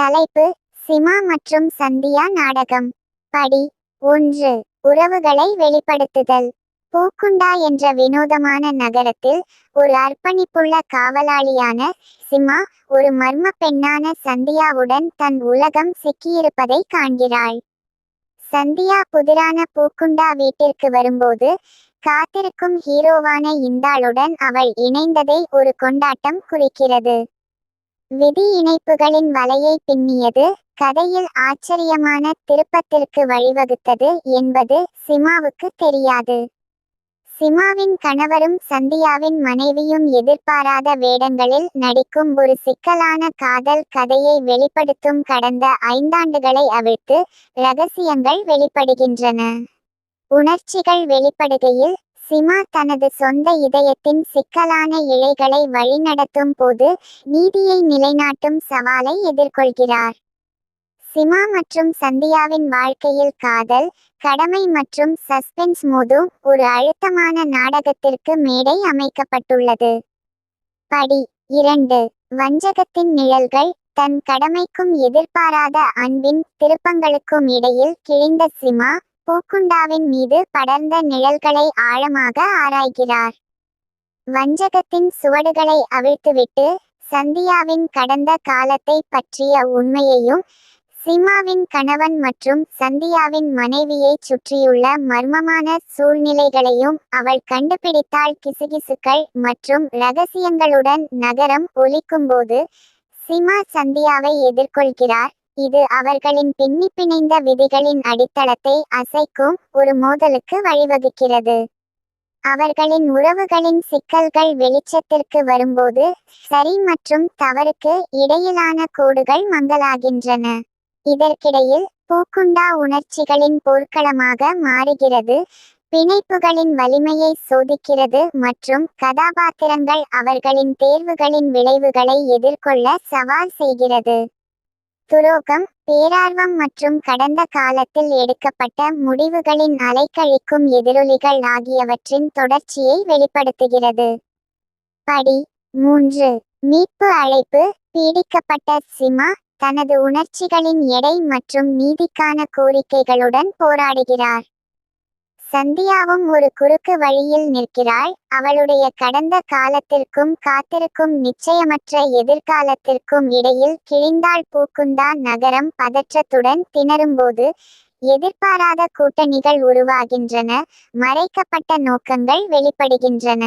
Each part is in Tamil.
தலைப்பு சிமா மற்றும் சந்தியா நாடகம். படி ஒன்று உறவுகளை வெளிப்படுத்துதல். பூக்குண்டா என்ற வினோதமான நகரத்தில் ஒரு அர்ப்பணிப்புள்ள காவலாளியான சிமா ஒரு மர்ம பெண்ணான சந்தியாவுடன் தன் உலகம் சிக்கியிருப்பதை காண்கிறாள். சந்தியா புதிரான பூக்குண்டா வீட்டிற்கு வரும்போது காத்திருக்கும் ஹீரோவான இந்தாளுடன் அவள் இணைந்ததை ஒரு கொண்டாட்டம் குறிக்கிறது. விதி இணைப்புகளின் வலையை பின்னியது கதையில் ஆச்சரியமான திருப்பத்திற்கு வழிவகுத்தது என்பது சிமாவுக்கு தெரியாது. சிமாவின் கணவரும் சந்தியாவின் மனைவியும் எதிர்பாராத வேடங்களில் நடிக்கும் ஒரு சிக்கலான காதல் கதையை வெளிப்படுத்தும் கடந்த ஐந்தாண்டுகளை அவிழ்த்து ரகசியங்கள் வெளிப்படுகின்றன. உணர்ச்சிகள் வெளிப்படுகையில் சிமா தனது சொந்த இதயத்தின் சிக்கலான இழைகளை வழிநடத்தும் போது நீதியை நிலைநாட்டும் சவாலை எதிர்கொள்கிறார். சிமா மற்றும் சந்தியாவின் வாழ்க்கையில் காதல் கடமை மற்றும் சஸ்பென்ஸ் மோதும் ஒரு அழுத்தமான நாடகத்திற்கு மேடை அமைக்கப்பட்டுள்ளது. படி இரண்டு. வஞ்சகத்தின் நிழல்கள் தன் கடமைக்கும் எதிர்பாராத அன்பின் திருப்பங்களுக்கும் இடையில் கிழிந்த சிமா பூக்குண்டாவின் மீது படர்ந்த நிழல்களை ஆழமாக ஆராய்கிறார். வஞ்சகத்தின் சுவடுகளை அவிழ்த்துவிட்டு சந்தியாவின் கடந்த காலத்தை பற்றிய உண்மையையும் சிமாவின் கணவன் மற்றும் சந்தியாவின் மனைவியை சுற்றியுள்ள மர்மமான சூழ்நிலைகளையும் அவள் கண்டுபிடித்தாள். கிசுகிசுக்கள் மற்றும் ரகசியங்களுடன் நகரம் ஒலிக்கும்போது சிமா சந்தியாவை எதிர்கொள்கிறார். இது அவர்களின் பின்னி பிணைந்த விதிகளின் அடித்தளத்தை அசைக்கும் ஒரு மோதலுக்கு வழிவகுக்கிறது. அவர்களின் உறவுகளின் சிக்கல்கள் வெளிச்சத்திற்கு வரும்போது சரி மற்றும் தவறுக்கு இடையிலான கோடுகள் மங்கலாகின்றன. இதற்கிடையில் பூக்குண்டா உணர்ச்சிகளின் போர்க்களமாக மாறுகிறது பிணைப்புகளின் வலிமையை சோதிக்கிறது மற்றும் கதாபாத்திரங்கள் அவர்களின் தேர்வுகளின் விளைவுகளை எதிர்கொள்ள சவால் செய்கிறது. துரோகம் பேரார்வம் மற்றும் கடந்த காலத்தில் எடுக்கப்பட்ட முடிவுகளின் அலைக்கழிக்கும் எதிரொலிகள் ஆகியவற்றின் தொடர்ச்சியை வெளிப்படுத்துகிறது. படி மூன்று. மீட்பு அழைப்பு பீடிக்கப்பட்ட சிமா தனது உணர்ச்சிகளின் எடை மற்றும் நீதிக்கான கோரிக்கைகளுடன் போராடுகிறார். சந்தியாவும் ஒரு குறுக்கு வழியில் நிற்கிறாள். அவளுடைய கடந்த காலத்திற்கும் காத்திருக்கும் நிச்சயமற்ற எதிர்காலத்திற்கும் இடையில் கிழிந்தாள் பூக்குந்தா நகரம் பதற்றத்துடன் திணறும்போது எதிர்பாராத கூட்டணிகள் உருவாகின்றன. மறைக்கப்பட்ட நோக்கங்கள் வெளிப்படுகின்றன.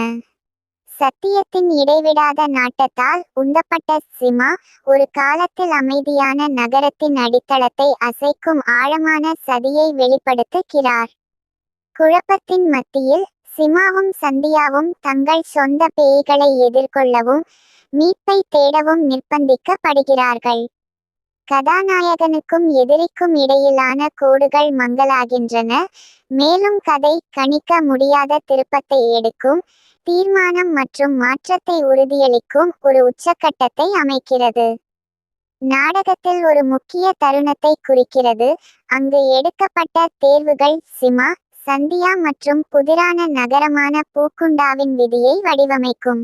சத்தியத்தின் இடைவிடாத நாட்டத்தால் உந்தப்பட்ட சிமா ஒரு காலத்தில் அமைதியான நகரத்தின் அடித்தளத்தை அசைக்கும் ஆழமான சதியை வெளிப்படுத்துகிறார். குழப்பத்தின் மத்தியில் சிமாவும் சந்தியாவும் தங்கள் சொந்த பேய்களை எதிர்கொள்ளவும் மீட்பை தேடவும் நிர்பந்திக்கப்படுகிறார்கள் கதாநாயகனுக்கும் எதிரிக்கும் இடையிலான கோடுகள் மங்கலாகின்றன மேலும் கதை கணிக்க முடியாத திருப்பத்தை எடுக்கும் தீர்மானம் மற்றும் மாற்றத்தை உறுதியளிக்கும் ஒரு உச்சக்கட்டத்தை அமைக்கிறது. நாடகத்தில் ஒரு முக்கிய தருணத்தை குறிக்கிறது. அங்கு எடுக்கப்பட்ட தேர்வுகள் சிமா சந்தியா மற்றும் புதிரான நகரமான பூக்குண்டாவின் விதியை வடிவமைக்கும்.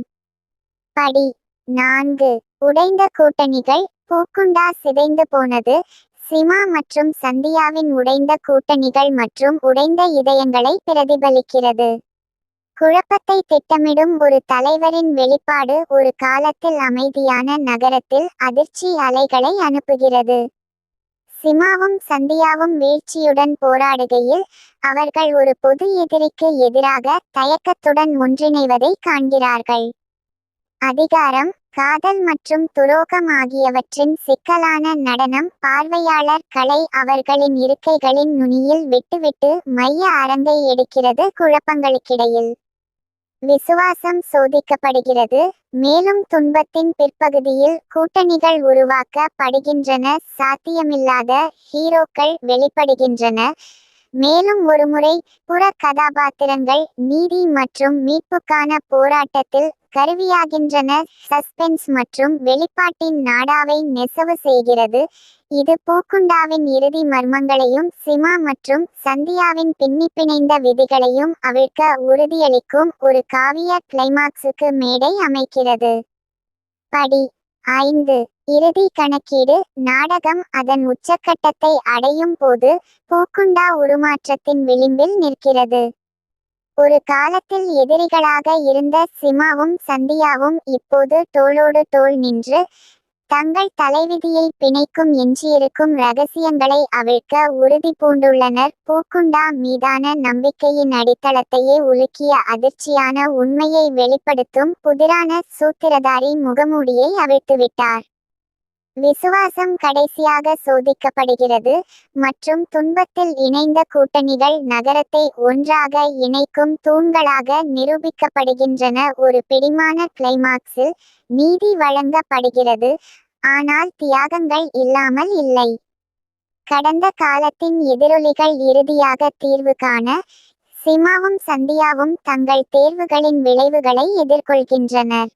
படி நான்கு. உடைந்த கூட்டணிகள் பூக்குண்டா சிதைந்து போனது. சிமா மற்றும் சந்தியாவின் உடைந்த கூட்டணிகள் மற்றும் உடைந்த இதயங்களை பிரதிபலிக்கிறது. குழப்பத்தை திட்டமிடும் ஒரு தலைவரின் வெளிப்பாடு ஒரு காலத்தில் அமைதியான நகரத்தில் அதிர்ச்சி அலைகளை அனுப்புகிறது. சிமாவும் சந்தியாவும் வீழ்ச்சியுடன் போராடுகையில் அவர்கள் ஒரு பொது எதிரிக்கு எதிராக தயக்கத்துடன் ஒன்றிணைவதை காண்கிறார்கள். அதிகாரம் காதல் மற்றும் துரோகம் ஆகியவற்றின் சிக்கலான நடனம் பார்வையாளர் கலை அவர்களின் இருக்கைகளின் நுனியில் விட்டுவிட்டு மைய அரங்கை எடுக்கிறது குழப்பங்களுக்கிடையில். விசுவாசம் சோதிக்கப்படுகிறது. மேலும் துன்பத்தின் பிற்பகுதியில் கூட்டணிகள் உருவாக்கப்படுகின்றன. சாத்தியமில்லாத ஹீரோக்கள் வெளிப்படுகின்றன. மேலும் ஒருமுறை புற கதாபாத்திரங்கள் நீதி மற்றும் மீட்புக்கான போராட்டத்தில் கருவியாகின்றன. சஸ்பென்ஸ் மற்றும் வெளிப்பாட்டின் நாடாவை நெசவு செய்கிறது. இது பூக்குண்டாவின் இறுதி மர்மங்களையும் சிமா மற்றும் சந்தியாவின் பின்னி பிணைந்த விதிகளையும் அவிழ்க்க உறுதியளிக்கும் ஒரு காவிய கிளைமாக்ஸுக்கு மேடை அமைக்கிறது. படி ஐந்து. இறுதி கணக்கீடு நாடகம் அதன் உச்சக்கட்டத்தை அடையும் போது பூக்குண்டா உருமாற்றத்தின் விளிம்பில் நிற்கிறது. ஒரு காலத்தில் எதிரிகளாக இருந்த சிமாவும் சந்தியாவும் இப்போது தோளோடு தோள் நின்று தங்கள் தலைவிதியை பிணைக்கும் எஞ்சியிருக்கும் ரகசியங்களை அவிழ்க்க உறுதி பூண்டுள்ளனர். பூக்குண்டா மீதான நம்பிக்கையின் அடித்தளத்தையே உலுக்கிய அதிர்ச்சியான உண்மையை வெளிப்படுத்தும் புதிரான சூத்திரதாரி முகமூடியை அவிழ்த்துவிட்டார். விசுவாசம் கடைசியாக சோதிக்கப்படுகிறது. மற்றும் துன்பத்தில் இணைந்த கூட்டணிகள் நகரத்தை ஒன்றாக இணைக்கும் தூண்களாக நிரூபிக்கப்படுகின்றன. ஒரு பிடிமான கிளைமாக்ஸில் நீதி வழங்கப்படுகிறது. ஆனால் தியாகங்கள் இல்லாமல் இல்லை. கடந்த காலத்தின் எதிரொலிகள் இறுதியாக தீர்வு காண சிமாவும் சந்தியாவும் தங்கள் தேர்வுகளின் விளைவுகளை எதிர்கொள்கின்றனர்.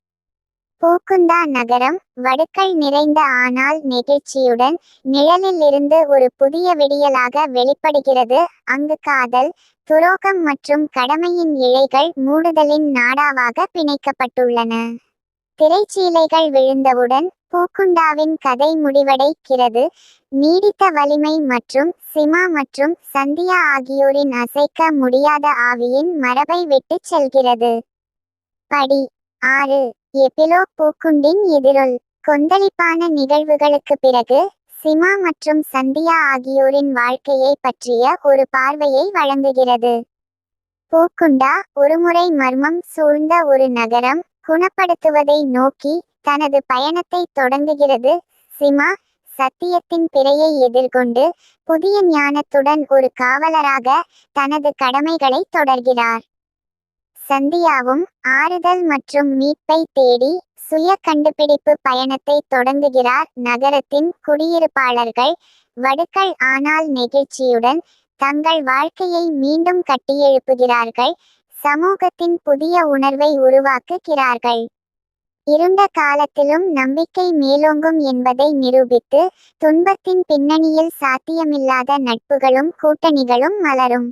பூக்குந்தா நகரம் வடுக்கள் நிறைந்த ஆனால் நெகிழ்ச்சியுடன் நிழலில் இருந்து ஒரு புதிய விடியலாக வெளிப்படுகிறது. அங்கு காதல் துரோகம் மற்றும் கடமையின் இழைகள் மூடுதலின் நாடாவாக பிணைக்கப்பட்டுள்ளன. திரைச்சீலைகள் விழுந்தவுடன் பூக்குண்டாவின் கதை முடிவடைக்கிறது நீடித்த வலிமை மற்றும் சிமா மற்றும் சந்தியா ஆகியோரின் அசைக்க முடியாத ஆவியின் மரபை விட்டுச் செல்கிறது. படி ஆறு. எபிலோ பூக்குண்டின் எதிரொல் கொந்தளிப்பான நிகழ்வுகளுக்கு பிறகு சிமா மற்றும் சந்தியா ஆகியோரின் வாழ்க்கையை பற்றிய ஒரு பார்வையை வழங்குகிறது. பூக்குண்டா ஒருமுறை மர்மம் சூழ்ந்த ஒரு நகரம் குணப்படுத்துவதை நோக்கி தனது பயணத்தை தொடங்குகிறது. சிமா சத்தியத்தின் பிறையை எதிர்கொண்டு புதிய ஞானத்துடன் ஒரு காவலராக தனது கடமைகளை தொடர்கிறார். சந்தியாவும் ஆறுதல் மற்றும் மீட்பை தேடி சுய கண்டுபிடிப்பு பயணத்தை தொடங்குகிறார். நகரத்தின் குடியிருப்பாளர்கள் வடுக்கள் ஆனால் நெகிழ்ச்சியுடன் தங்கள் வாழ்க்கையை மீண்டும் கட்டியெழுப்புகிறார்கள். சமூகத்தின் புதிய உணர்வை உருவாக்குகிறார்கள். இருண்ட காலத்திலும் நம்பிக்கை மேலோங்கும் என்பதை நிரூபித்து துன்பத்தின் பின்னணியில் சாத்தியமில்லாத நட்புகளும் கூட்டணிகளும் மலரும்.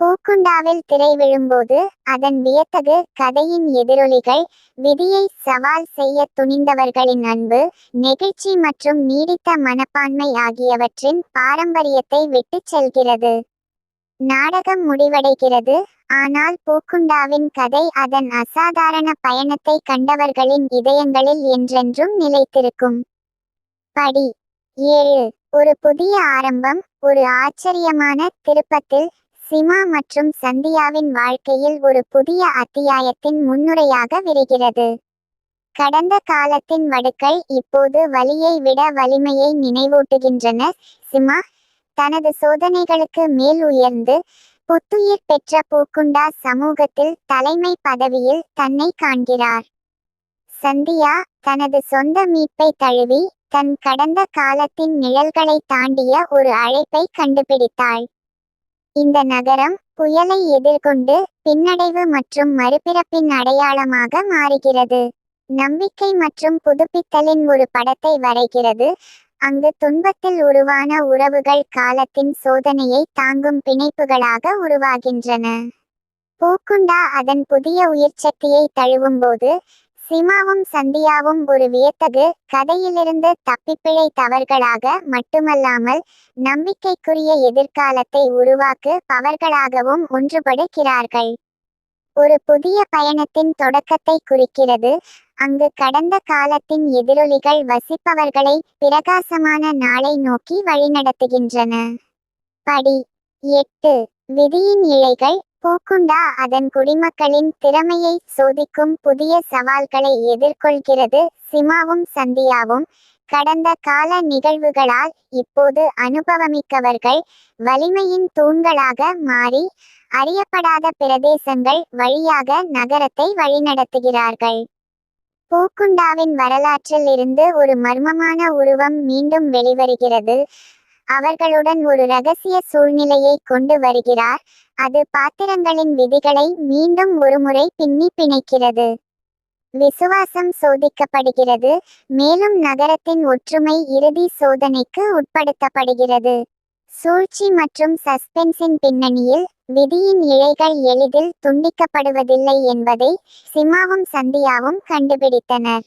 பூக்குண்டாவில் திரை விழும்போது அதன் வியத்தகு கதையின் எதிரொலிகள் விதியை சவால் செய்ய துணிந்தவர்களின் அன்பு நெகிழ்ச்சி மற்றும் நீடித்த மனப்பான்மை ஆகியவற்றின் பாரம்பரியத்தை விட்டுச் செல்கிறது. நாடகம் முடிவடைகிறது. ஆனால் பூக்குண்டாவின் கதை அதன் அசாதாரண பயணத்தை கண்டவர்களின் இதயங்களில் என்றென்றும் நிலைத்திருக்கும். படி ஏழு. ஒரு புதிய ஆரம்பம் ஒரு ஆச்சரியமான திருப்பத்தில் சிமா மற்றும் சந்தியாவின் வாழ்க்கையில் ஒரு புதிய அத்தியாயத்தின் முன்னுரையாக விரிகிறது. கடந்த காலத்தின் வடுக்கள் இப்போது வலியை விட வலிமையை நினைவூட்டுகின்றன. சிமா தனது சோதனைகளுக்கு மேல் உயர்ந்து புத்துயிர் பெற்ற பூக்குண்டா சமூகத்தில் தலைமை பதவியில் தன்னை காண்கிறார். சந்தியா தனது சொந்த மீட்பை தழுவி தன் கடந்த காலத்தின் நிழல்களை தாண்டிய ஒரு அழைப்பை கண்டுபிடித்தாள். இந்த நகரம் புயலை எதிர்கொண்டு பின்னடைவு மற்றும் மறுபிறப்பின் அடையாளமாக மாறுகிறது. நம்பிக்கை மற்றும் புதுப்பித்தலின் ஒரு படத்தை வரைகிறது. அங்கு துன்பத்தில் உருவான உறவுகள் காலத்தின் சோதனையை தாங்கும் பிணைப்புகளாக உருவாகின்றன. பூக்குண்டா அதன் புதிய உயிர்ச்சக்தியை தழுவும்போது சிமாவும் சந்தியாவும் ஒரு வியத்தகு கதையிலிருந்து தப்பிப்பிழை தவறுகளாக மட்டுமல்லாமல் நம்பிக்கைக்குரிய எதிர்காலத்தை உருவாக்கு பவர்களாகவும் ஒன்றுபடுகிறார்கள். ஒரு புதிய பயணத்தின் தொடக்கத்தை குறிக்கிறது. அங்கு கடந்த காலத்தின் எதிரொலிகள் வசிப்பவர்களை பிரகாசமான நாளை நோக்கி வழிநடத்துகின்றன. படி எட்டு விதியின் இழைகள் பூக்குண்டா அதன் குடிமக்களின் திறமையை சோதிக்கும் புதிய சவால்களை எதிர்கொள்கிறது சிமாவும் சந்தியாவும். கடந்த கால நிகழ்வுகளால் இப்போது அனுபவமிக்கவர்கள் வலிமையின் தூண்களாக மாறி அறியப்படாத பிரதேசங்கள் வழியாக நகரத்தை வழிநடத்துகிறார்கள். பூக்குண்டாவின் வரலாற்றில் இருந்து ஒரு மர்மமான உருவம் மீண்டும் வெளிவருகிறது. அவர்களுடன் ஒரு ரகசிய சூழ்நிலையை கொண்டு வருகிறார். அது பாத்திரங்களின் விதிகளை மீண்டும் ஒருமுறை பின்னி பிணைக்கிறது. விசுவாசம் சோதிக்கப்படுகிறது. மேலும் நகரத்தின் ஒற்றுமை இறுதி சோதனைக்கு உட்படுத்தப்படுகிறது. சூழ்ச்சி மற்றும் சஸ்பென்ஸின் பின்னணியில் விதியின் இழைகள் எளிதில் துண்டிக்கப்படுவதில்லை என்பதை சிமாவும் சந்தியாவும் கண்டுபிடித்தனர்.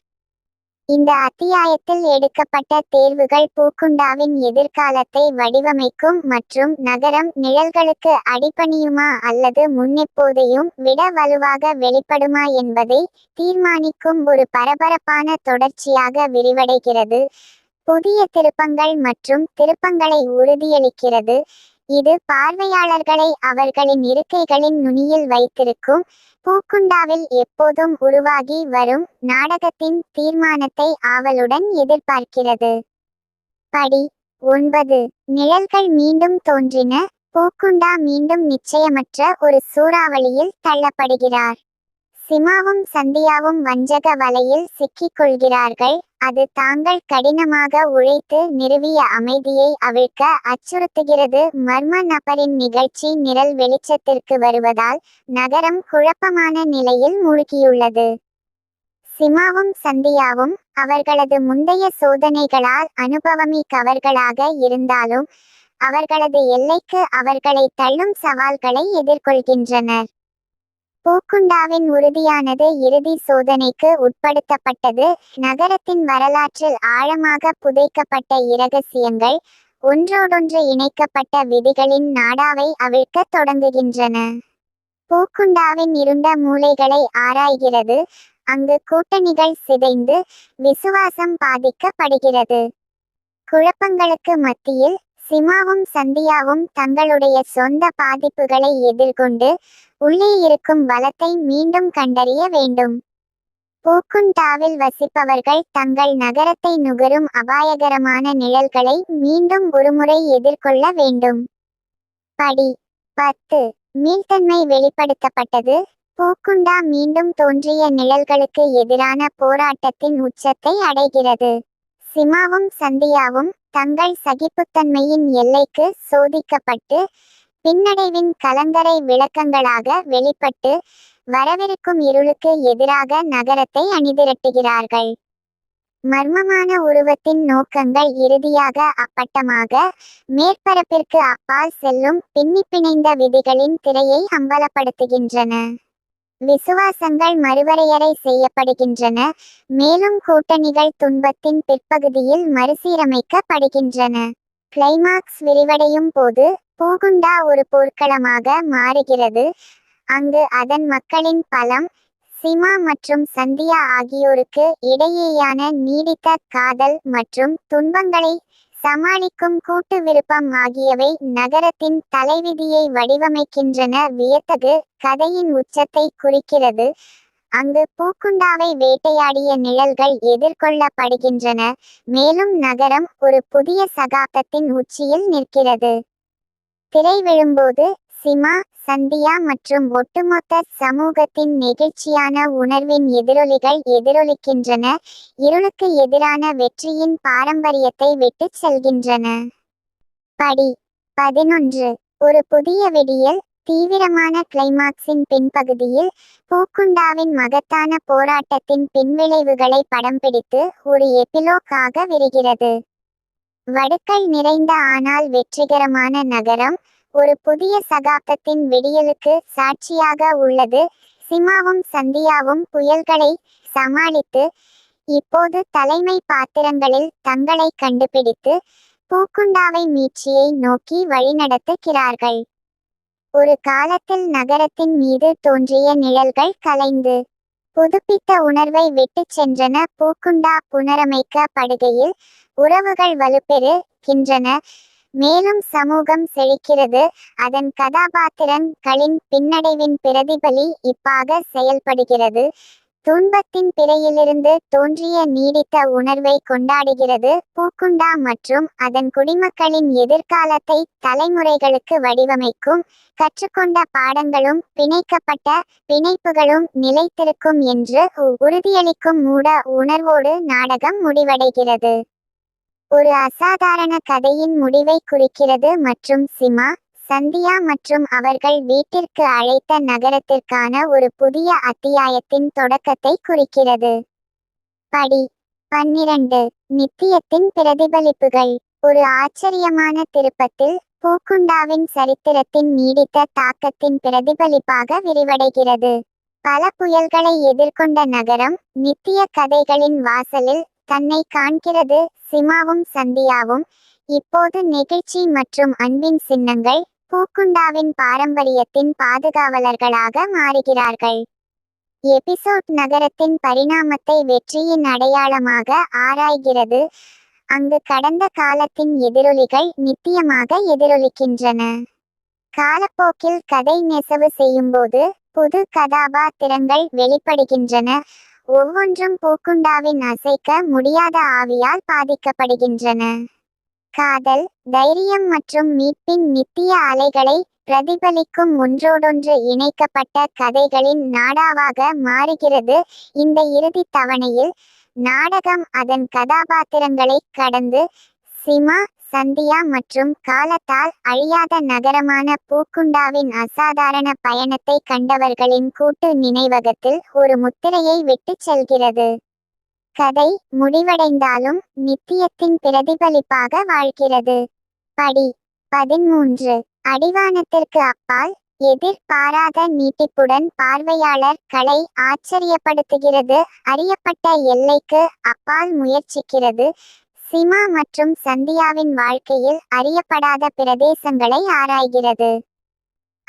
இந்த அத்தியாயத்தில் எடுக்கப்பட்ட தேர்வுகள் பூக்குண்டாவின் எதிர்காலத்தை வடிவமைக்கும் மற்றும் நகரம் நிழல்களுக்கு அடிபணியுமா அல்லது முன்னெப்போதையும் விட வலுவாக வெளிப்படுமா என்பதை தீர்மானிக்கும் ஒரு பரபரப்பான தொடர்ச்சியாக விரிவடைகிறது. புதிய திருப்பங்கள் மற்றும் திருப்பங்களை உறுதியளிக்கிறது. இது பார்வையாளர்களை அவர்களின் இருக்கைகளின் நுனியில் வைத்திருக்கும் பூக்குண்டாவில் எப்போதும் உருவாகி வரும் நாடகத்தின் தீர்மானத்தை ஆவலுடன் எதிர்பார்க்கிறது. படி ஒன்பது. நிழல்கள் மீண்டும் தோன்றின. பூக்குண்டா மீண்டும் நிச்சயமற்ற ஒரு சூறாவளியில் தள்ளப்படுகிறார். சிமாவும் சந்தியாவும் வஞ்சக வலையில் சிக்கிக் கொள்கிறார்கள். அது தாங்கள் கடினமாக உழைத்து நிறுவிய அமைதியை அவிழ்க்க அச்சுறுத்துகிறது. மர்ம நபரின் நிகழ்ச்சி நிரல் வெளிச்சத்திற்கு வருவதால் நகரம் குழப்பமான நிலையில் மூழ்கியுள்ளது. சிமாவும் சந்தியாவும் அவர்களது முந்தைய சோதனைகளால் அனுபவமிக்கவர்களாக இருந்தாலும் அவர்களது எல்லைக்கு அவர்களை தள்ளும் சவால்களை எதிர்கொள்கின்றனர். பூக்குண்டாவின் உறுதியானது இறுதி சோதனைக்கு உட்படுத்தப்பட்டது. நகரத்தின் வரலாற்றில் ஆழமாக புதைக்கப்பட்ட இரகசியங்கள் ஒன்றோடொன்று இணைக்கப்பட்ட விதிகளின் நாடாவை அவிழ்க்கத் தொடங்குகின்றன. பூக்குண்டாவின் இருண்ட மூலைகளை ஆராய்கிறது. அங்கு கூட்டணிகள் சிதைந்து விசுவாசம் பாதிக்கப்படுகிறது. குழப்பங்களுக்கு மத்தியில் சிமாவும் சந்தியாவும் தங்களுடைய சொந்த பாதிப்புகளை எதிர்கொண்டு உள்ளே இருக்கும் வளத்தை மீண்டும் கண்டறிய வேண்டும். பூக்குண்டாவில் வசிப்பவர்கள் தங்கள் நகரத்தை நுகரும் அபாயகரமான நிழல்களை மீண்டும் ஒருமுறை எதிர்கொள்ள வேண்டும். படி பத்து. மீள்தன்மை வெளிப்படுத்தப்பட்டது. பூக்குண்டா மீண்டும் தோன்றிய நிழல்களுக்கு எதிரான போராட்டத்தின் உச்சத்தை அடைகிறது. சிமாவும் சந்தியாவும் தங்கள் சகிப்புத்தன்மையின் எல்லைக்கு சோதிக்கப்பட்டு பின்னடைவின் கலங்கரை விளக்கங்களாக வெளிப்பட்டு வரவிருக்கும் இருளுக்கு எதிராக நகரத்தை அணிதிரட்டுகிறார்கள். மர்மமான உருவத்தின் நோக்கங்கள் இறுதியாக அப்பட்டமாக மேற்பரப்பிற்கு அப்பால் செல்லும் பின்னி பிணைந்த விதிகளின் திரையை அம்பலப்படுத்துகின்றன. விசுவாசங்கள் மறுவரையறை செய்யப்படுகின்றன. மேலும் கூட்டணிகள் துன்பத்தின் பிற்பகுதியில் மறுசீரமைக்கப்படுகின்றன. கிளைமாக்ஸ் விரிவடையும் போது பூகுண்டா ஒரு போர்க்களமாக மாறுகிறது. அங்கு அதன் மக்களின் பலம் சிமா மற்றும் சந்தியா ஆகியோருக்கு இடையேயான நீடித்த காதல் மற்றும் துன்பங்களை சமாளிக்கும் கூட்டு விருப்பம் ஆகியவை நகரத்தின் தலைவிதியை வடிவமைக்கின்றன வியத்தகு கதையின் உச்சத்தை குறிக்கிறது. அங்கு பூக்குண்டாவை வேட்டையாடிய நிழல்கள் எதிர்கொள்ளப்படுகின்றன. மேலும் நகரம் ஒரு புதிய சகாப்தத்தின் உச்சியில் நிற்கிறது. திரை விழும்போது சிமா சந்தியா மற்றும் ஒட்டுமொத்த சமூகத்தின் நெகிழ்ச்சியான உணர்வின் எதிரொலிகள் எதிரொலிக்கின்றன. இருளுக்கு எதிரான வெற்றியின் பாரம்பரியத்தை விட்டு செல்கின்றன. படி பதினொன்று. ஒரு புதிய வெடியல் தீவிரமான கிளைமாக்ஸின் பின்பகுதியில் பூக்குண்டாவின் மகத்தான போராட்டத்தின் பின்விளைவுகளை படம் பிடித்து ஒரு எபிலோக்காக விரிகிறது. வடுக்கள் நிறைந்த ஆனால் வெற்றிகரமான நகரம் ஒரு புதிய சகாப்தத்தின் விடியலுக்கு சாட்சியாக உள்ளது. சிமாவும் சந்தியாவும் புயல்களை சமாளித்து இப்போது தலைமை பாத்திரங்களில் தங்களை கண்டுபிடித்து பூக்குண்டாவை மீட்சியை நோக்கி வழிநடத்துகிறார்கள். ஒரு காலத்தில் நகரத்தின் மீது தோன்றிய நிழல்கள் கலைந்து புதுப்பித்த உணர்வை விட்டுச் சென்றன. பூக்குண்டா புனரமைக்கப்படுகையில் உறவுகள் வலுப்பெறுகின்றன. மேலும் சமூகம் செழிக்கிறது. அதன் கதாபாத்திரங்களின் பின்னடைவின் பிரதிபலி இப்பாக செயல்படுகிறது. துன்பத்தின் பிறையிலிருந்து தோன்றிய நீடித்த உணர்வை கொண்டாடுகிறது. பூக்குண்டா மற்றும் அதன் குடிமக்களின் எதிர்காலத்தை தலைமுறைகளுக்கு வடிவமைக்கும் கற்றுக்கொண்ட பாடங்களும் பிணைக்கப்பட்ட பிணைப்புகளும் நிலைத்திருக்கும் என்று உறுதியளிக்கும் மூட உணர்வோடு நாடகம் முடிவடைகிறது. ஒரு அசாதாரண கதையின் முடிவை குறிக்கிறது மற்றும் சிமா சந்தியா மற்றும் அவர்கள் வீட்டிற்கு அழைத்த நகரத்திற்கான ஒரு புதிய அத்தியாயத்தின் தொடக்கத்தை குறிக்கிறது. படி பன்னிரண்டு. நித்தியத்தின் பிரதிபலிப்புகள். ஒரு ஆச்சரியமான திருப்பத்தில் பூக்குண்டாவின் சரித்திரத்தின் நீடித்த தாக்கத்தின் பிரதிபலிப்பாக விரிவடைகிறது. பல புயல்களை எதிர்கொண்ட நகரம் நித்திய கதைகளின் வாசலில் தன்னை காண்கிறது. சிமாவும் சந்தியாவும் இப்போது நெகிழ்ச்சி மற்றும் அன்பின் சின்னங்கள் பூக்குண்டாவின் பாரம்பரியத்தின் பாதுகாவலர்களாக மாறுகிறார்கள். எபிசோட் நகரத்தின் பரிணாமத்தை வெற்றியின் அடையாளமாக ஆராய்கிறது. அங்கு கடந்த காலத்தின் எதிரொலிகள் நித்தியமாக எதிரொலிக்கின்றன. காலப்போக்கில் கதை நெசவு செய்யும்போது புது கதாபாத்திரங்கள் வெளிப்படுகின்றன. ஒவ்வொன்றும் பூக்குண்டாவின் அசைக்க முடியாத ஆவியால் பாதிக்கப்படுகின்றன. காதல் தைரியம் மற்றும் மீட்பின் நித்திய அலைகளை பிரதிபலிக்கும் ஒன்றோடொன்று இணைக்கப்பட்ட கதைகளின் நாடாவாக மாறுகிறது. இந்த இறுதி தவணையில் நாடகம் அதன் கதாபாத்திரங்களை கடந்து சிமா சந்தியா மற்றும் காலத்தால் அழியாத நகரமான பூக்குண்டாவின் அசாதாரண பயணத்தை கண்டவர்களின் கூட்டு நினைவகத்தில் ஒரு முத்திரையை விட்டுச் செல்கிறது. கதை முடிவடைந்தாலும் நித்தியத்தின் பிரதிபலிப்பாக வாழ்கிறது. படி பதிமூன்று அடிவானத்திற்கு அப்பால் எதிர்பாராத நீட்டிப்புடன் பார்வையாளர் கலை ஆச்சரியப்படுத்துகிறது. அறியப்பட்ட எல்லைக்கு அப்பால் முயற்சிக்கிறது. சிமா மற்றும் சந்தியாவின் வாழ்க்கையில் அறியப்படாத பிரதேசங்களை ஆராய்கிறது.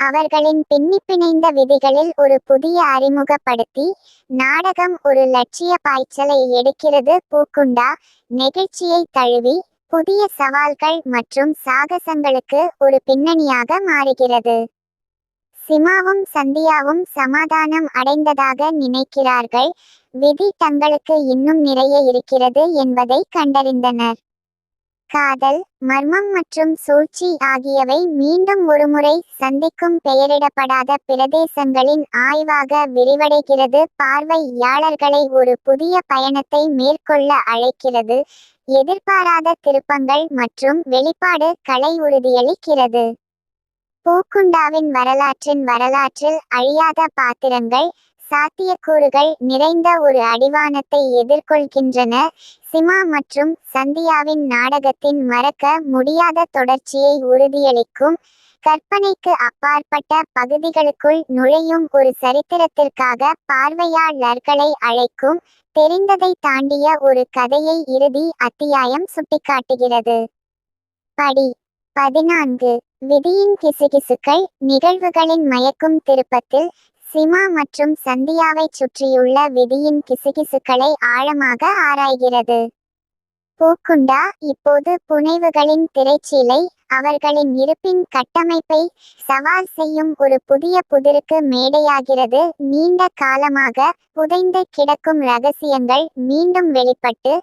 அவர்களின் பின்னி பிணைந்த விதிகளில் ஒரு புதிய அறிமுகப்படுத்தி நாடகம் ஒரு லட்சிய பாய்ச்சலை எடுக்கிறது பூக்குண்டா? நெகிழ்ச்சியை தழுவி புதிய சவால்கள் மற்றும் சாகசங்களுக்கு ஒரு பின்னணியாக மாறுகிறது. சிமாவும் சந்தியாவும் சமாதானம் அடைந்ததாக நினைக்கிறார்கள். விதி தங்களுக்கு இன்னும் நிறைய இருக்கிறது என்பதை கண்டறிந்தனர். காதல் மர்மம் மற்றும் சூழ்ச்சி ஆகியவை மீண்டும் ஒருமுறை சந்திக்கும் பெயரிடப்படாத பிரதேசங்களின் ஆய்வாக விரிவடைகிறது. பார்வையாளர்களை ஒரு புதிய பயணத்தை மேற்கொள்ள அழைக்கிறது. எதிர்பாராத திருப்பங்கள் மற்றும் வெளிப்பாடு கலை உறுதியளிக்கிறது. பூக்குண்டாவின் வரலாற்றின் வரலாற்றில் அழியாத பாத்திரங்கள் சாத்தியக்கூறுகள் நிறைந்த ஒரு அடிவானத்தை எதிர்கொள்கின்றன. சிமா மற்றும் சந்தியாவின் நாடகத்தின் மறக்க முடியாத தொடர்ச்சியை உறுதியளிக்கும் கற்பனைக்கு அப்பாற்பட்ட பகுதிகளுக்குள் நுழையும் ஒரு சரித்திரத்திற்காக பார்வையாளர்களை அழைக்கும் தெரிந்ததை தாண்டிய ஒரு கதையை இறுதி அத்தியாயம் சுட்டிக்காட்டுகிறது. படி பதினான்கு. விதியின் கிசுகிசுக்கள் நிகழ்வுகளின் மயக்கும் திருப்பத்தில் சிமா மற்றும் சந்தியாவை சுற்றியுள்ள விதியின் கிசுகிசுக்களை ஆழமாக ஆராய்கிறது. பூக்குண்டா இப்போது புனைவுகளின் திரைச்சீலை அவர்களின் இருப்பின் கட்டமைப்பை சவால் செய்யும் ஒரு புதிய புதிருக்கு மேடையாகிறது. நீண்ட காலமாக புதைந்து கிடக்கும் ரகசியங்கள் மீண்டும் வெளிப்பட்டு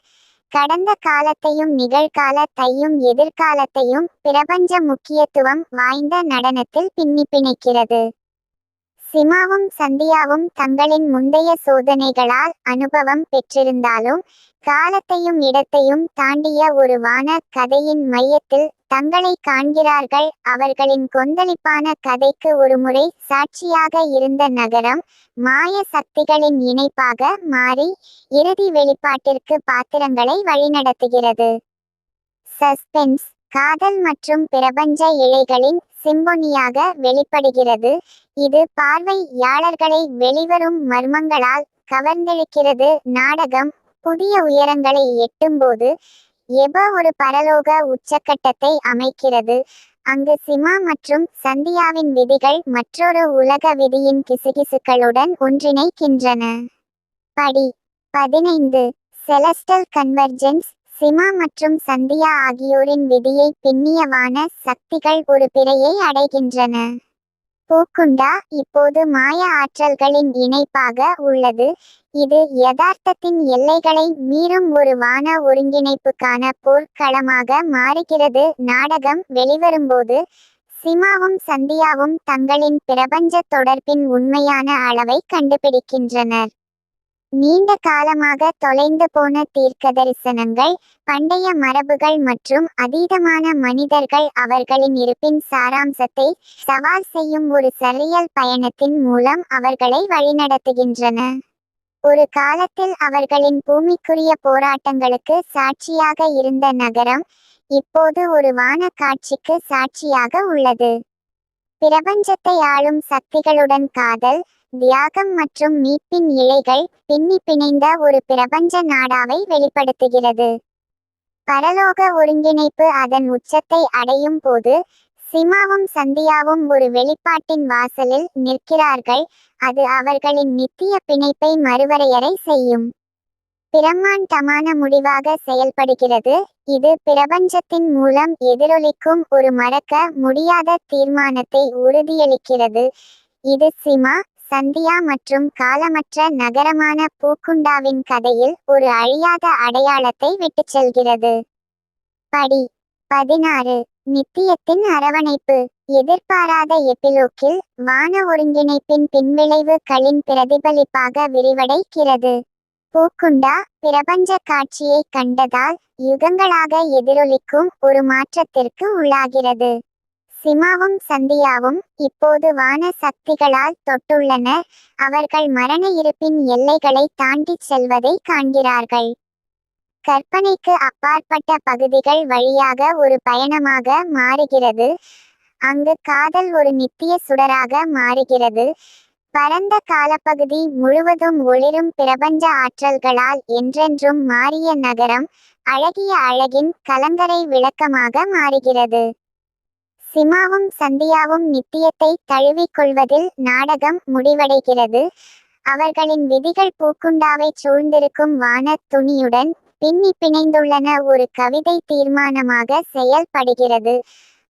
கடந்த காலத்தையும் நிகழ்காலத்தையும் எதிர்காலத்தையும் பிரபஞ்ச முக்கியத்துவம் வாய்ந்த நடனத்தில் பின்னி பிணைக்கிறது சிமாவும் சந்தியாவும் தங்களின் முந்தைய சோதனைகளால் அனுபவம் பெற்றிருந்தாலும் காலத்தையும் இடத்தையும் தாண்டிய ஒரு வான கதையின் மையத்தில் தங்களை காண்கிறார்கள். அவர்களின் கொந்தளிப்பான கதைக்கு ஒருமுறை சாட்சியாக இருந்த நகரம் மாய சக்திகளின் இணைப்பாக மாறி இறுதி வெளிப்பாட்டிற்கு பாத்திரங்களை வழிநடத்துகிறது. சஸ்பென்ஸ். காதல் மற்றும் பிரபஞ்ச இழைகளின் சிம்பொனியாக வெளிப்படுகிறது. இது பார்வையாளர்களை வெளிவரும் மர்மங்களால் கவர்ந்தெழுக்கிறது. நாடகம் புதிய உயரங்களை எட்டும்போது எப ஒரு பரலோக உச்சக்கட்டத்தை அமைக்கிறது. அங்கு சிமா மற்றும் சந்தியாவின் விதிகள் மற்றொரு உலக விதியின் கிசுகிசுக்களுடன் ஒன்றிணைக்கின்றன. படி பதினைந்து. செலஸ்டல் கன்வர்ஜென்ஸ் சிமா மற்றும் சந்தியா ஆகியோரின் விதியை பின்னியவான சக்திகள் ஒரு பிறையை அடைகின்றன. பூக்குண்டா இப்போது மாய ஆற்றல்களின் இணைப்பாக உள்ளது. இது யதார்த்தத்தின் எல்லைகளை மீறும் ஒரு வான ஒருங்கிணைப்புக்கான போர்க்களமாக மாறுகிறது. நாடகம் வெளிவரும்போது சிமாவும் சந்தியாவும் தங்களின் பிரபஞ்ச தொடர்பின் உண்மையான அளவை கண்டுபிடிக்கின்றனர். நீண்ட காலமாக தொலைந்து போன தீர்க்க தரிசனங்கள் பண்டைய மரபுகள் மற்றும் அதீதமான மனிதர்கள் அவர்களின் இருப்பின் சாராம்சத்தை சவால் செய்யும் ஒரு சரியல் பயணத்தின் மூலம் அவர்களை வழிநடத்துகின்றன. ஒரு காலத்தில் அவர்களின் பூமிக்குரிய போராட்டங்களுக்கு சாட்சியாக இருந்த நகரம் இப்போது ஒரு வான காட்சிக்கு சாட்சியாக உள்ளது. பிரபஞ்சத்தை ஆளும் சக்திகளுடன் காதல் தியாகம் மற்றும் மீட்பின் இழைகள் பின்னி பிணைந்த ஒரு பிரபஞ்ச நாடாவை வெளிப்படுத்துகிறது. பரலோக ஒருங்கிணைப்பு அதன் உச்சத்தை அடையும் போது சிமாவும் சந்தியாவும் ஒரு வெளிப்பாட்டின் வாசலில் நிற்கிறார்கள். அது அவர்களின் நித்திய பிணைப்பை மறுவரையறை செய்யும். பிரம்மாண்டமான முடிவாக செயல்படுகிறது. இது பிரபஞ்சத்தின் மூலம் எதிரொலிக்கும் ஒரு மறக்க முடியாத தீர்மானத்தை உறுதியளிக்கிறது. இது சிமா சந்தியா மற்றும் காலமற்ற நகரமான பூக்குண்டாவின் கதையில் ஒரு அழியாத அடையாளத்தை விட்டுச் செல்கிறது. படி பதினாறு. நித்தியத்தின் அரவணைப்பு. எதிர்பாராத எபிலோக்கில் வான ஒருங்கிணைப்பின் பின்விளைவுகளின் பிரதிபலிப்பாக விரிவடைக்கிறது பூக்குண்டா பிரபஞ்ச காட்சியை கண்டதால் யுகங்களாக எதிரொலிக்கும் ஒரு மாற்றத்திற்கு உள்ளாகிறது. சிமாவும் சந்தியாவும் இப்போது வான சக்திகளால் தொட்டுள்ளனர் அவர்கள் மரண இருப்பின் எல்லைகளை தாண்டிச் செல்வதை காண்கிறார்கள். கற்பனைக்கு அப்பாற்பட்ட பகுதிகள் வழியாக ஒரு பயணமாக மாறுகிறது. அங்கு காதல் ஒரு நித்திய சுடராக மாறுகிறது. பரந்த காலப்பகுதி முழுவதும் ஒளிரும் பிரபஞ்ச ஆற்றல்களால் என்றென்றும் மாறிய நகரம் அழகிய அழகின் கலங்கரை விளக்கமாக மாறுகிறது. சிமாவும் சந்தியாவும் நித்தியத்தை தழுவிக்கொள்வதில் நாடகம் முடிவடைகிறது. அவர்களின் விதிகள் பூக்குண்டாவை சூழ்ந்திருக்கும் வான துணியுடன் பின்னி பிணைந்துள்ளன. ஒரு கவிதை தீர்மானமாக செயல்படுகிறது.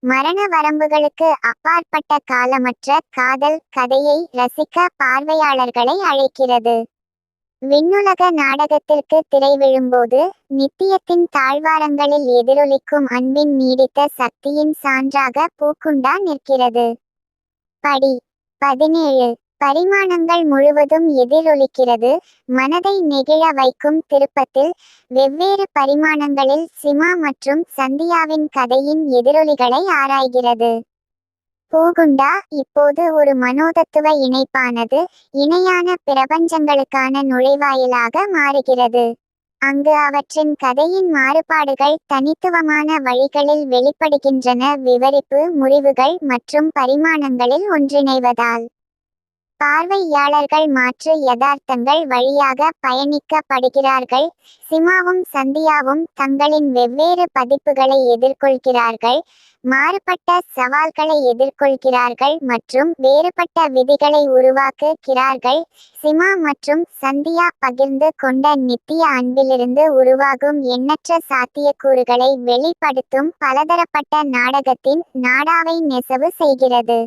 மரண வரம்புகளுக்கு அப்பாற்பட்ட காலமற்ற காதல் கதையை ரசிக்க பார்வையாளர்களை அழைக்கிறது. விண்ணுலக நாடகத்திற்கு திரை விழும்போது நித்தியத்தின் தாழ்வாரங்களில் எதிரொலிக்கும் அன்பின் நீடித்த சக்தியின் சான்றாக பூக்குண்டா நிற்கிறது. படி. பதினேழு. பரிமாணங்கள் முழுவதும் எதிரொலிக்கிறது. மனதை நெகிழ வைக்கும் திருப்பத்தில் வெவ்வேறு பரிமாணங்களில் சிமா மற்றும் சந்தியாவின் கதையின் எதிரொலிகளை ஆராய்கிறது. பூகுண்டா? இப்போது ஒரு மனோதத்துவ இணைப்பானது இணையான பிரபஞ்சங்களுக்கான நுழைவாயிலாக மாறுகிறது. அங்கு அவற்றின் கதையின் மாறுபாடுகள் தனித்துவமான வழிகளில் வெளிப்படுகின்றன. விவரிப்பு முறிவுகள் மற்றும் பரிமாணங்களில் ஒன்றிணைவதால். பார்வையாளர்கள் மாற்று யதார்த்தங்கள் வழியாக பயணிக்கப்படுகிறார்கள். சிமாவும் சந்தியாவும் தங்களின் வெவ்வேறு பதிப்புகளை எதிர்கொள்கிறார்கள். மாறுபட்ட சவால்களை எதிர்கொள்கிறார்கள் மற்றும் வேறுபட்ட விதிகளை உருவாக்குகிறார்கள். சிமா மற்றும் சந்தியா பகிர்ந்து கொண்ட நித்திய அன்பிலிருந்து உருவாகும் எண்ணற்ற சாத்தியக்கூறுகளை வெளிப்படுத்தும் பலதரப்பட்ட நாடகத்தின் நாடாவை நெசவு செய்கிறது.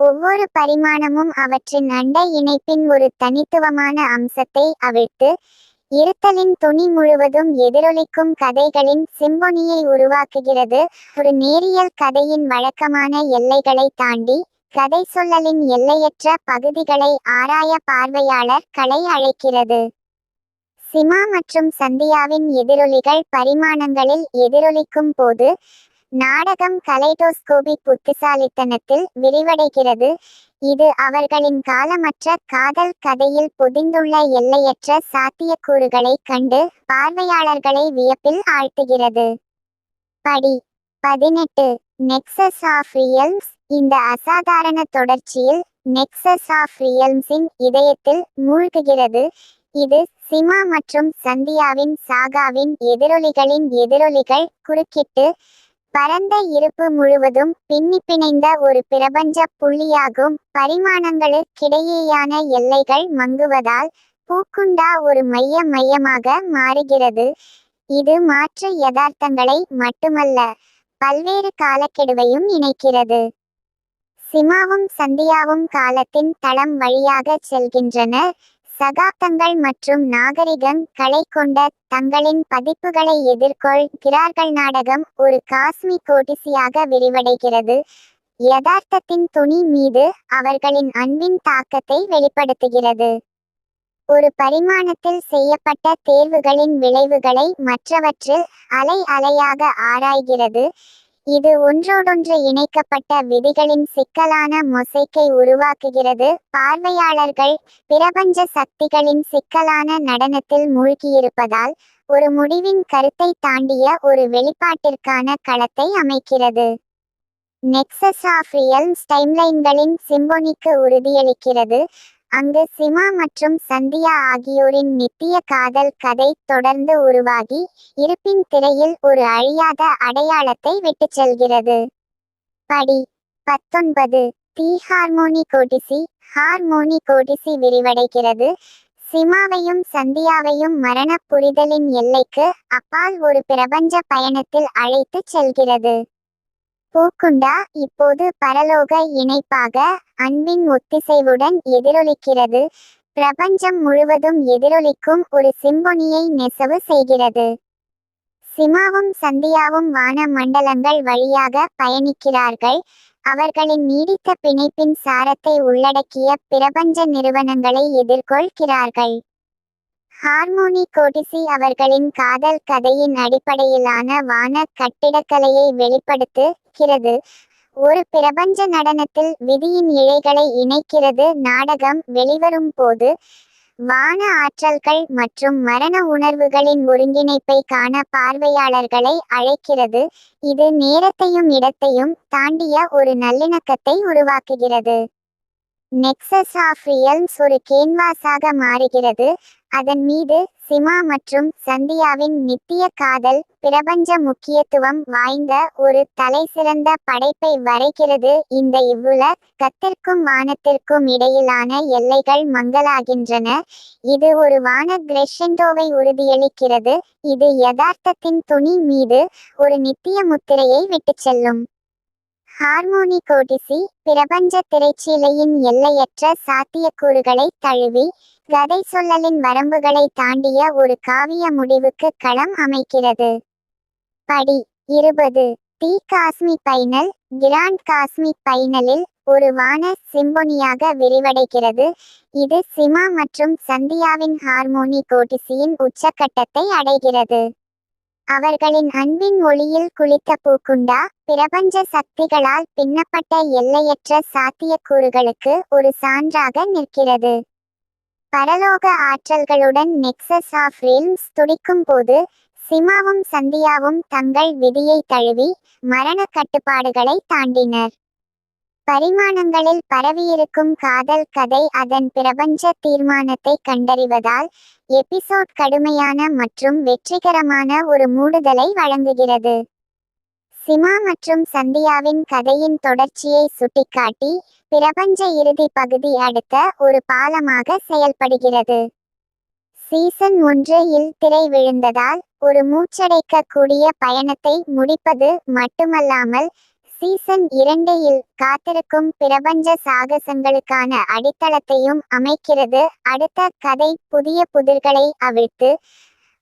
ஒவ்வொரு பரிமாணமும் அவற்றின் அண்டை இணைப்பின் ஒரு தனித்துவமான அம்சத்தை அவிழ்த்து இருத்தலின் துணி முழுவதும் எதிரொலிக்கும் கதைகளின் சிம்பொனியை உருவாக்குகிறது. ஒரு நேரியல் கதையின் வழக்கமான எல்லைகளை தாண்டி கதை சொல்லலின் எல்லையற்ற பகுதிகளை ஆராய பார்வையாளர் களை அழைக்கிறது. சிமா மற்றும் சந்தியாவின் எதிரொலிகள் பரிமாணங்களில் எதிரொலிக்கும் போது நாடகம் கலைடோஸ்கோபிக் புத்திசாலித்தனத்தில் விரிவடைகிறது. இது அவர்களின் காலமற்ற காதல் கதையில் பொதிந்துள்ள எல்லையற்ற சாத்தியக்கூறுகளை கண்டு பார்வையாளர்களை வியப்பில் ஆழ்த்துகிறது. படி பதினெட்டு. நெக்ஸஸ் ஆஃப் ரியல்ஸ் இந்த அசாதாரண தொடர்ச்சியில் நெக்ஸஸ் ஆஃப் ரியல்ஸின் இதயத்தில் மூழ்குகிறது. இது சிமா மற்றும் சந்தியாவின் சாகாவின் எதிரொலிகளின் எதிரொலிகள் குறுக்கிட்டு பரந்த இருப்பு முழுவதும் பின்னி பிணைந்த ஒரு பிரபஞ்ச புள்ளியாகும். பரிமாணங்களுக்கிடையேயான எல்லைகள் மங்குவதால் பூக்குண்டா ஒரு மைய மையமாக மாறுகிறது. இது மாற்று யதார்த்தங்களை மட்டுமல்ல பல்வேறு காலக்கெடுவையும் இணைக்கிறது. சிமாவும் சந்தியாவும் காலத்தின் தளம் வழியாக செல்கின்றனர் சகாப்தங்கள் மற்றும் நாகரிகம் கலை கொண்ட தங்களின் பதிப்புகளை எதிர்கொள்கிறார்கள் நாடகம் ஒரு காஸ்மிக் கோடிசியாக விரிவடைகிறது. யதார்த்தத்தின் துணி மீது அவர்களின் அன்பின் தாக்கத்தை வெளிப்படுத்துகிறது. ஒரு பரிமாணத்தில் செய்யப்பட்ட தேர்வுகளின் விளைவுகளை மற்றவற்றில் அலை அலையாக ஆராய்கிறது. இது ஒன்றோடொன்று இணைக்கப்பட்ட விதிகளின் சிக்கலான மொசைக்கை உருவாக்குகிறது. பார்வையாளர்கள் பிரபஞ்ச சக்திகளின் சிக்கலான நடனத்தில் மூழ்கியிருப்பதால் ஒரு முடிவின் கருத்தை தாண்டிய ஒரு வெளிப்பாட்டிற்கான களத்தை அமைக்கிறது. நெக்ஸஸ் ஆஃப் ரியல்ஸ் டைம்லைன்களின் சிம்பொனிக்கு உறுதியளிக்கிறது. அங்கு சிமா மற்றும் சந்தியா ஆகியோரின் நித்திய காதல் கதை தொடர்ந்து உருவாகி இருப்பின் திரையில் ஒரு அழியாத அடையாளத்தை விட்டுச் செல்கிறது. படி பத்தொன்பது. தி ஹார்மோனி கோடிசி. ஹார்மோனி கோடிசி விரிவடைகிறது. சிமாவையும் சந்தியாவையும் மரணப் புரிதலின் எல்லைக்கு அப்பால் ஒரு பிரபஞ்ச பயணத்தில் அழைத்துச் செல்கிறது. பூக்குண்டா? இப்போது பரலோக இணைப்பாக அன்பின் ஒத்திசைவுடன் எதிரொலிக்கிறது. பிரபஞ்சம் முழுவதும் எதிரொலிக்கும் ஒரு சிம்பொனியை நெசவு செய்கிறது. சிமாவும் சந்தியாவும் வான மண்டலங்கள் வழியாக பயணிக்கிறார்கள். அவர்களின் நீடித்த பிணைப்பின் சாரத்தை உள்ளடக்கிய பிரபஞ்ச நிறுவனங்களை எதிர்கொள்கிறார்கள். ஹார்மோனி கோடிசி அவர்களின் காதல் கதையின் அடிப்படையிலான வான கட்டிடக்கலையை வெளிப்படுத்துகிறது. ஒரு பிரபஞ்ச நடனத்தில் விதியின் இழைகளை இணைக்கிறது நாடகம் வெளிவரும் போது வான ஆற்றல்கள் மற்றும் மரண உணர்வுகளின் ஒருங்கிணைப்பை காண பார்வையாளர்களை அழைக்கிறது. இது நேரத்தையும் இடத்தையும் தாண்டிய ஒரு நல்லிணக்கத்தை உருவாக்குகிறது. நெக்ஸஸ் ஆஃப் ரியல்ஸ் ஒரு கேன்வாஸாக மாறுகிறது. அதன் மீது சிமா மற்றும் சந்தியாவின் நித்திய காதல் பிரபஞ்ச முக்கியத்துவம் வாய்ந்த ஒரு தலைசிறந்த படைப்பை வரைகிறது. இந்த இவ்வுல கத்திற்கும் வானத்திற்கும் இடையிலான எல்லைகள் மங்கலாகின்றன இது ஒரு வான கிரெஷெண்டோவை உறுதியளிக்கிறது. இது யதார்த்தத்தின் துணி மீது ஒரு நித்திய முத்திரையை விட்டுச் செல்லும். ஹார்மோனி கோடிசி பிரபஞ்ச திரைச்சீலையின் எல்லையற்ற சாத்தியக்கூறுகளை தழுவி கதை சொல்லலின் வரம்புகளை தாண்டிய ஒரு காவிய முடிவுக்கு களம் அமைக்கிறது. படி இருபது. The cosmic final grand cosmic பைனலில் ஒரு வான சிம்பொனியாக விரிவடைகிறது. இது சிமா மற்றும் சந்தியாவின் ஹார்மோனி கோடிசியின் உச்சக்கட்டத்தை அடைகிறது. அவர்களின் அன்பின் ஒளியில் குளித்த பூக்குண்டா? பிரபஞ்ச சக்திகளால் பின்னப்பட்ட எல்லையற்ற சாத்தியக்கூறுகளுக்கு ஒரு சான்றாக நிற்கிறது. பரலோக ஆற்றல்களுடன் நெக்ஸஸ் ஆஃப் ரீல்ஸ் துடிக்கும் போது சிமாவும் சந்தியாவும் தங்கள் விதியை தழுவி மரண கட்டுப்பாடுகளை தாண்டினர். பரிமாணங்களில் பரவியிருக்கும் காதல் கதை அதன் பிரபஞ்ச தீர்மானத்தை கண்டறிவதால் எபிசோட் கடுமையான மற்றும் வெற்றிகரமான ஒரு மூடுதலை வழங்குகிறது. சிமா மற்றும் சந்தியாவின் கதையின் தொடர்ச்சியை சுட்டிக்காட்டி பிரபஞ்ச இறுதி பகுதி அடுத்த ஒரு பாலமாக செயல்படுகிறது. சீசன் ஒன்று இல் திரை விழுந்ததால் ஒரு மூச்சடைக்க கூடிய பயணத்தை முடிப்பது மட்டுமல்லாமல் சீசன் இரண்டையில் காத்திருக்கும் பிரபஞ்ச சாகசங்களுக்கான அடித்தளத்தையும் அமைக்கிறது. அடுத்த கதை புதிய புதிர்களை அவிழ்த்து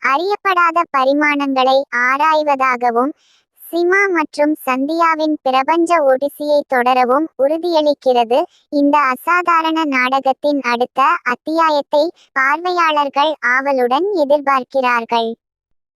அறியப்படாத பரிமாணங்களை ஆராய்வதாகவும் சிமா மற்றும் சந்தியாவின் பிரபஞ்ச ஒடிசியை தொடரவும் உறுதியளிக்கிறது. இந்த அசாதாரண நாடகத்தின் அடுத்த அத்தியாயத்தை பார்வையாளர்கள் ஆவலுடன் எதிர்பார்க்கிறார்கள்.